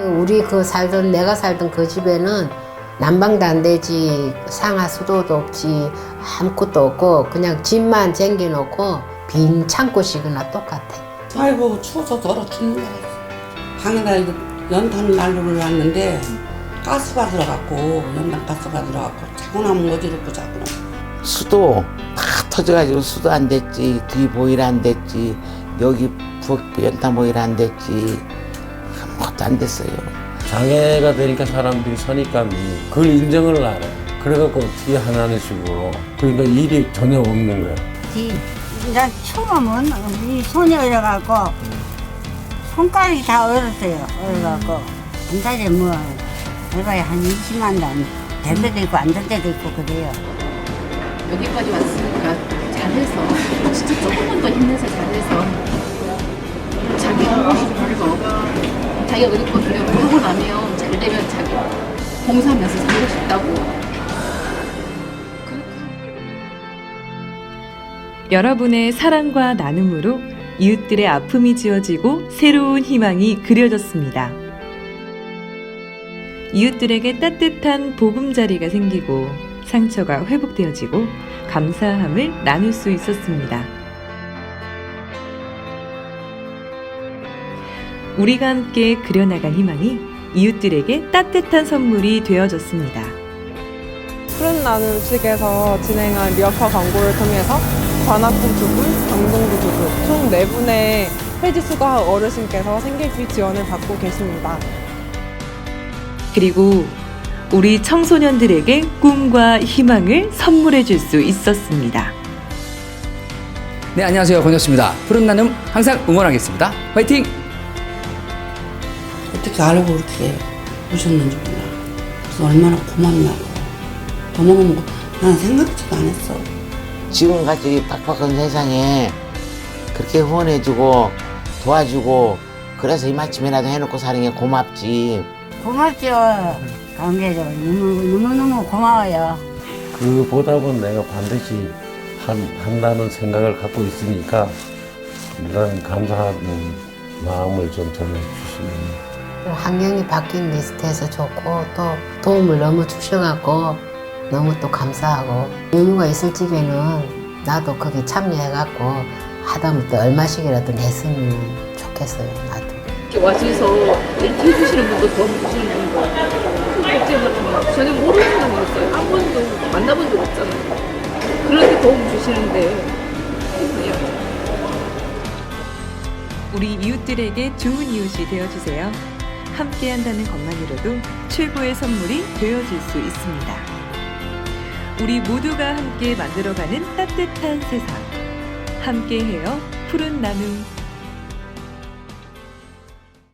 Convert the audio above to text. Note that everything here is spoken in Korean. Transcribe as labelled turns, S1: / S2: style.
S1: 우리 그 살던 내가 살던 그 집에는 난방도 안 되지 상하 수도도 없지 아무것도 없고 그냥 집만 쟁겨놓고 빈 창고식이나 똑같아.
S2: 아이고 추워서 더러 죽는. 방에다 이거 연탄 난로를 놨는데 가스가 들어갔고 연탄 가스가 들어갔고 자꾸 나면 어지럽고 자꾸 나면.
S3: 수도 다 터져가지고 수도 안 됐지 뒤 보일 안 됐지 여기 부엌 연탄 보일 안 됐지 아무것도 안 됐어요.
S4: 장애가 되니까 사람들이 서니까 그걸 인정을 안 해. 그래갖고 어떻게 하나는 식으로. 그러니까 일이 전혀 없는 거야.
S5: 이- 이제 처음은 이 손이 얼어갖고 손가락이 다 얼었어요. 얼어갖고 한 달에 뭐 얼마야 한 20만 원. 될 때도 있고 안 될 때도 있고 그래요.
S6: 여기까지 왔으니까 잘해서 진짜 조금만 더 힘내서 잘해서 자기 하고 싶은 거 자기가 그립고 두려고 하고 나면 잘 되면 자기 봉사하면서 살고 싶다고
S7: 여러분의 사랑과 나눔으로 이웃들의 아픔이 지워지고 새로운 희망이 그려졌습니다. 이웃들에게 따뜻한 보금자리가 생기고 상처가 회복되어지고 감사함을 나눌 수 있었습니다. 우리가 함께 그려나간 희망이 이웃들에게 따뜻한 선물이 되어졌습니다.
S8: 푸른 나눔 측에서 진행한 리어카 광고를 통해서 관악구 두 분, 강동구 두 분, 총 네 분의 폐지 수거 어르신께서 생계비 지원을 받고 계십니다.
S7: 그리고 우리 청소년들에게 꿈과 희망을 선물해 줄 수 있었습니다.
S9: 네, 안녕하세요. 권혁수입니다. 푸른 나눔 항상 응원하겠습니다. 화이팅!
S2: 어떻게 알고 그렇게 오셨는지 몰라. 그래서 얼마나 고맙냐고. 너무너무 난 생각지도 안 했어.
S3: 지금같이 빡빡한 세상에 그렇게 후원해주고 도와주고 그래서 이마침이라도 해놓고 사는 게 고맙지.
S5: 고맙죠. 관계적으로 너무, 너무 너무 고마워요.
S4: 그 보답은 내가 반드시 한, 한다는 생각을 갖고 있으니까 이런 감사하는 마음을 좀 전해주시면
S1: 환경이 바뀐 리스트에서 좋고 또 도움을 너무 주셔갖고 너무 또 감사하고 여유가 있을 적에는 나도 거기 참여해갖고 하다못해 얼마씩이라도 냈으면 좋겠어요 나도.
S6: 이렇게 와주셔서 이렇게 해주시는 분도 도움 주시는 분도 거 전혀 모르는 사람이었어요 한 번도 만나본 적 없잖아요 그렇게 도움 주시는데
S7: 우리 이웃들에게 좋은 이웃이 되어주세요. 함께 한다는 것만으로도 최고의 선물이 되어줄 수 있습니다. 우리 모두가 함께 만들어가는 따뜻한 세상. 함께 해요. 푸른 나눔.